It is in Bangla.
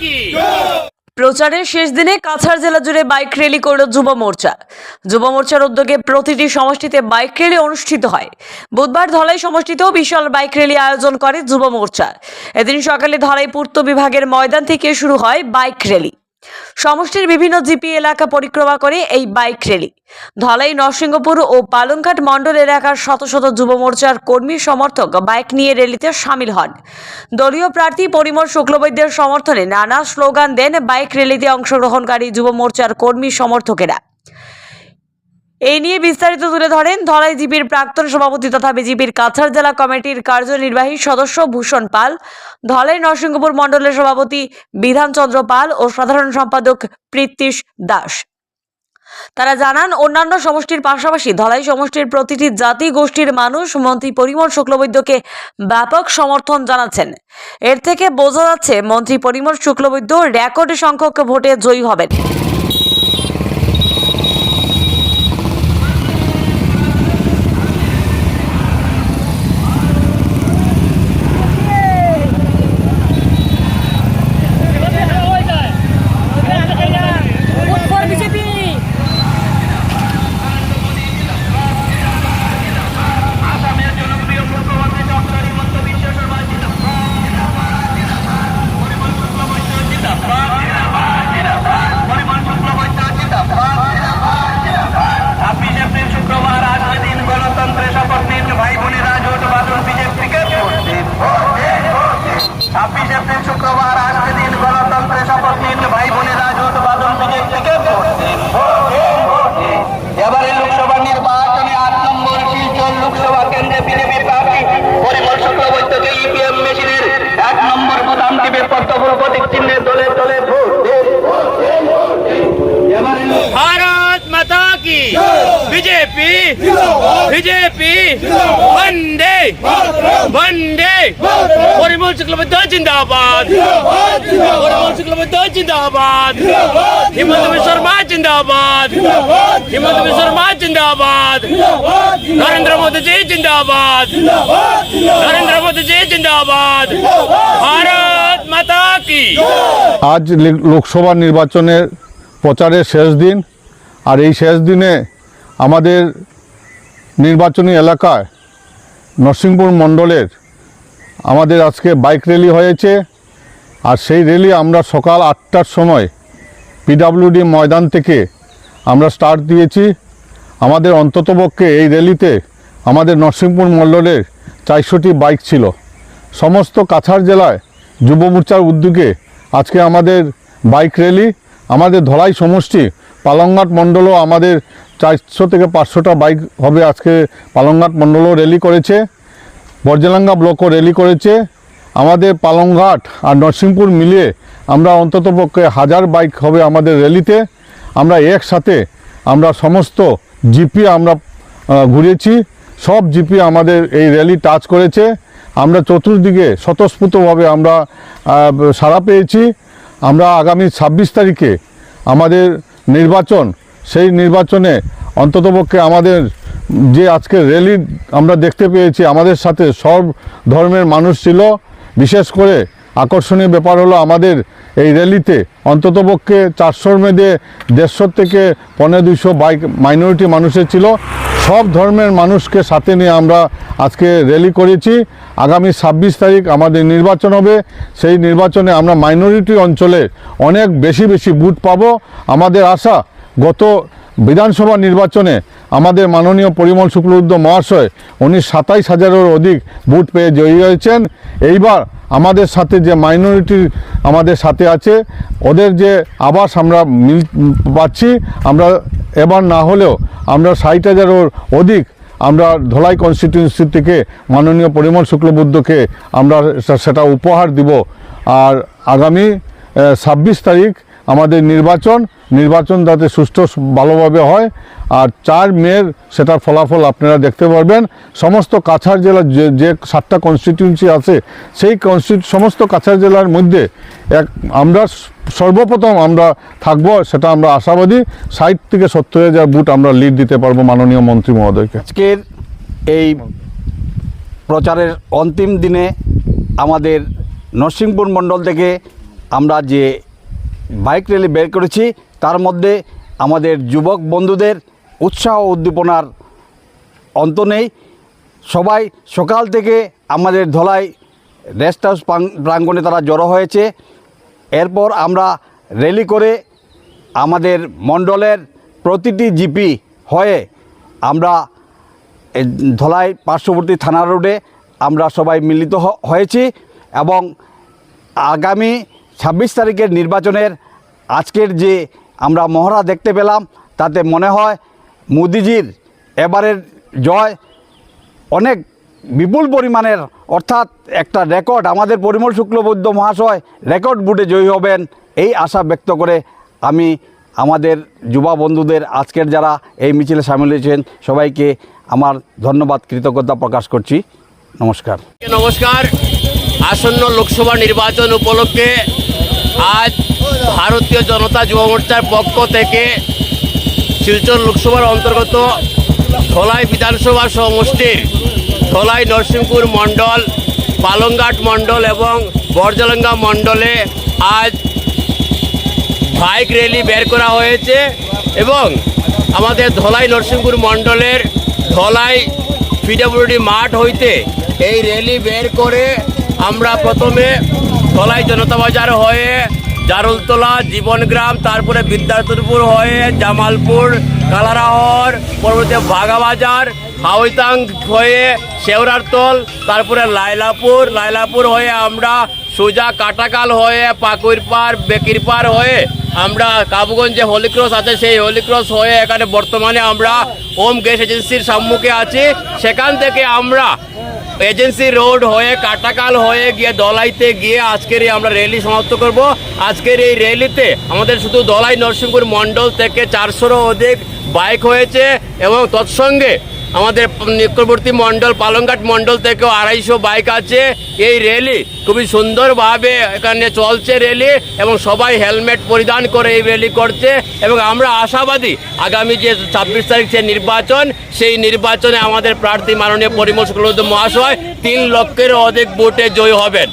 কি? প্রচারের শেষ দিনে কাছাড় জেলা জুড়ে বাইক র্যালি করল যুব মোর্চা। যুব মোর্চার উদ্যোগে প্রতিটি সমষ্টিতে বাইক র্যালি অনুষ্ঠিত হয়। বুধবার ধলাই সমষ্টিতেও বিশাল বাইক র্যালি আয়োজন করে যুব মোর্চা। এদিন সকালে ধলাই পূর্ত বিভাগের ময়দান থেকে শুরু হয় বাইক র্যালি। সমষ্টির বিভিন্ন জিপি এলাকা পরিক্রমা করে এই বাইক র্যালি। ধলাই, নরসিংহপুর ও পালংঘাট মণ্ডল এলাকার শত শত যুব মোর্চার কর্মী সমর্থক বাইক নিয়ে র্যালিতে সামিল হন। দলীয় প্রার্থী পরিমল শুক্লবৈদ্যের সমর্থনে নানা স্লোগান দেন বাইক র্যালিতে অংশগ্রহণকারী যুব মোর্চার কর্মী সমর্থকেরা। এই নিয়ে বিস্তারিত তুলে ধরেন ধলাই জিপির প্রাক্তন সভাপতি তথা বিজেপির কাছাড় জেলা কমিটির কার্যনির্বাহী সদস্য ভূষণ পাল, ধলাই নরসিংহপুর মণ্ডলের সভাপতি বিধানচন্দ্র পাল ও সাধারণ সম্পাদক প্রীতিশ দাস। তারা জানান, অন্যান্য সমষ্টির পাশাপাশি ধলাই সমষ্টির প্রতিটি জাতি গোষ্ঠীর মানুষ মন্ত্রী পরিমল শুক্লবৈদ্যকে ব্যাপক সমর্থন জানাচ্ছেন। এর থেকে বোঝা যাচ্ছে, মন্ত্রী পরিমল শুক্লবৈদ্য রেকর্ড সংখ্যক ভোটে জয়ী হবেন আসামের জনপ্রিয় মুখ্যমন্ত্রী ডক্টর হিমন্ত বিশ্ব শর্মা পরিমল শুক্লবৈদ্য জিন্দাবাদ পরিমল শুক্লবৈদ্য জিন্দাবাদ ছাব্বিশ এপ্রিল শুক্রবার আজকে দিন গণতন্ত্রের শপথ নিন ভাই বোনেরা জোট বাদল বিজেপিকে ভোট দিন ছাব্বিশ এপ্রিল শুক্রবার আজকে দিন গণতন্ত্রের শপথ নিন ভাই বোনেরা জোট বাদল বিজেপিকে ভোট দিন এবারে লোকসভা নির্বাচনে আট নম্বর শিলচর লোকসভা কেন্দ্রে বিজেপি প্রার্থী পরিমল শুক্লবৈদ্যকে ইভিএম মেশিনের এক নম্বর বোতাম টিপে পদ্মফুল প্রতীক চিহ্নে দলে দলে ভোট দিন। এবারে লোক- ভারত মাতা কি বিজেপি বিজেপি বন্দে বন্দে পরিমল শুক্লবৈদ্য জিন্দাবাদ পরিমল শুক্লবৈদ্য জিন্দাবাদ হিমন্ত বিশ্ব শর্মা জিন্দাবাদ হিমন্ত বিশ্ব শর্মা জিন্দাবাদ নরেন্দ্র মোদী জি জিন্দাবাদ নরেন্দ্র মোদী জি জিন্দাবাদ ভারত মাতা কি আজ লোকসভা নির্বাচনের প্রচারের শেষ দিন। আর এই শেষ দিনে আমাদের নির্বাচনী এলাকায় নরসিংপুর মণ্ডলের আমাদের আজকে বাইক র্যালি হয়েছে। আর সেই র্যালি আমরা সকাল আটটার সময় পিডাব্লিউডি ময়দান থেকে আমরা স্টার্ট দিয়েছি। আমাদের অন্ততপক্ষে এই র্যালিতে আমাদের নরসিংপুর মণ্ডলের চারশোটি বাইক ছিল। সমস্ত কাছাড় জেলায় যুব মোর্চার উদ্যোগে আজকে আমাদের বাইক র্যালি, আমাদের ধলাই সমষ্টি পালংঘাট মণ্ডলও আমাদের চারশো থেকে পাঁচশোটা বাইক হবে আজকে পালংঘাট মণ্ডলও র্যালি করেছে, বর্জলাঙ্গা ব্লকও র্যালি করেছে। আমাদের পালংঘাট আর নরসিংপুর মিলিয়ে আমরা অন্ততপক্ষে হাজার বাইক হবে আমাদের র্যালিতে আমরা একসাথে আমরা সমস্ত জিপি আমরা ঘুরেছি। সব জিপি আমাদের এই র্যালি টাচ করেছে। আমরা চতুর্দিকে স্বতঃস্ফূর্তভাবে আমরা সাড়া পেয়েছি। আমরা আগামী ছাব্বিশ তারিখে আমাদের নির্বাচন, সেই নির্বাচনে অন্ততপক্ষে আমাদের যে আজকে র্যালি আমরা দেখতে পেয়েছি, আমাদের সাথে সব ধর্মের মানুষ ছিল। বিশেষ করে আকর্ষণীয় ব্যাপার হলো আমাদের এই র্যালিতে অন্ততপক্ষে চারশোর মেয়েদের দেড়শো থেকে পনেরো দুইশো বাইক মাইনরিটি মানুষের ছিল। সব ধর্মের মানুষকে সাথে নিয়ে আমরা আজকে র্যালি করেছি। আগামী ছাব্বিশ তারিখ আমাদের নির্বাচন হবে। সেই নির্বাচনে আমরা মাইনরিটি অঞ্চলে অনেক বেশি বেশি বুথ পাবো। আমাদের আশা, গত বিধানসভা নির্বাচনে আমাদের মাননীয় পরিমল শুক্লবৈদ্য মহাশয়, উনি সাতাইশ হাজারের অধিক বুথ পেয়ে জয়ী হয়েছেন। এইবার আমাদের সাথে যে মাইনরিটি আমাদের সাথে আছে, ওদের যে আবাস আমরা মিল পাচ্ছি, আমরা এবার না হলেও আমরা ষাট হাজারের অধিক আমরা ধলাই কনস্টিটিউন্সি থেকে মাননীয় পরিমল শুক্লবুদ্ধকে আমরা সেটা উপহার দিব। আর আগামী ছাব্বিশ তারিখ আমাদের নির্বাচন নির্বাচন যাতে সুষ্ঠু ভালোভাবে হয়। আর চার মেয়ের সেটার ফলাফল আপনারা দেখতে পারবেন। সমস্ত কাছাড় জেলার যে যে সাতটা কনস্টিটিউন্সি আছে, সেই কনস্টিটিউ সমস্ত কাছাড় জেলার মধ্যে এক, আমরা সর্বপ্রথম আমরা থাকব, সেটা আমরা আশাবাদী। ষাট থেকে সত্তর হাজার বুট আমরা লিড দিতে পারব মাননীয় মন্ত্রী মহোদয়কে। আজকের এই প্রচারের অন্তিম দিনে আমাদের নরসিংপুর মণ্ডল থেকে আমরা যে বাইক র্যালি বের করেছি। তার মধ্যে আমাদের যুবক বন্ধুদের উৎসাহ উদ্দীপনার অন্ত নেই। সবাই সকাল থেকে আমাদের ধলাই রেস্ট হাউস প্রাঙ্গণে তারা জড়ো হয়েছে। এরপর আমরা র্যালি করে আমাদের মণ্ডলের প্রতিটি জিপি হয়ে আমরা ধলাই পার্শ্ববর্তী থানা রোডে আমরা সবাই মিলিত হয়েছি এবং আগামী ছাব্বিশ তারিখের নির্বাচনের আজকের যে আমরা মহড়া দেখতে পেলাম, তাতে মনে হয় মোদিজির এবারের জয় অনেক বিপুল পরিমাণের, অর্থাৎ একটা রেকর্ড, আমাদের পরিমল শুক্লবৈদ্য মহাশয় রেকর্ড বুটে জয়ী হবেন এই আশা ব্যক্ত করে আমি আমাদের যুবা বন্ধুদের, আজকের যারা এই মিছিলে সামিল হয়েছেন, সবাইকে আমার ধন্যবাদ, কৃতজ্ঞতা প্রকাশ করছি। নমস্কার। নমস্কার। আসন্ন লোকসভা নির্বাচন উপলক্ষে আজ ভারতীয় জনতা যুব মোর্চার পক্ষ থেকে শিলচর লোকসভার অন্তর্গত ধলাই বিধানসভা সমষ্টির ধলাই নরসিংপুর মণ্ডল পালংঘাট মণ্ডল এবং বরজলঙ্গা মণ্ডলে আজ বাইক র্যালি বের করা হয়েছে এবং আমাদের ধলাই নরসিংপুর মণ্ডলের ধলাই পিডব্লিউডি মাঠ হইতে এই র্যালি বের করে আমরা প্রথমে ধলাই জনতা বাজার হয়ে জারুলতলা, জীবনগ্রাম, তারপরে বিদ্যার্থপুর হয়ে জামালপুর, কালারাহর পরবর্তী বাগাবাজার হাওইতাং হয়ে শেওরারতল তারপরে লাইলাপুর লাইলাপুর হয়ে আমরা সোজা কাটাকাল হয়ে পাকুর পার বেকির পার হয়ে আমরা কাবুগঞ্জে হোলি ক্রস আছে, সেই হোলি ক্রস হয়ে এখানে বর্তমানে আমরা ওম গ্যাস এজেন্সির সম্মুখে আছি। সেখান থেকে আমরা এজেন্সি রোড হয়ে, কাটাকাল হয়ে গিয়ে দলাইতে গিয়ে আজকের এই আমরা র্যালি সমাপ্ত করব। আজকের এই র্যালিতে আমাদের শুধু দলাই নরসিংপুর মণ্ডল থেকে চারশোরও অধিক বাইক হয়েছে এবং তৎসঙ্গে আমাদের নিকটবর্তী মণ্ডল পালংঘাট মণ্ডল থেকেও আড়াইশো বাইক আছে। এই র্যালি খুবই সুন্দরভাবে এখানে চলছে র্যালি এবং সবাই হেলমেট পরিধান করে এই র্যালি করছে এবং আমরা আশাবাদী আগামী যে ছাব্বিশ তারিখ যে নির্বাচন, সেই নির্বাচনে আমাদের প্রার্থী মাননীয় পরিমল শুক্লবৈদ্য মহাশয় তিন লক্ষের অধিক ভোটে জয়ী হবেন।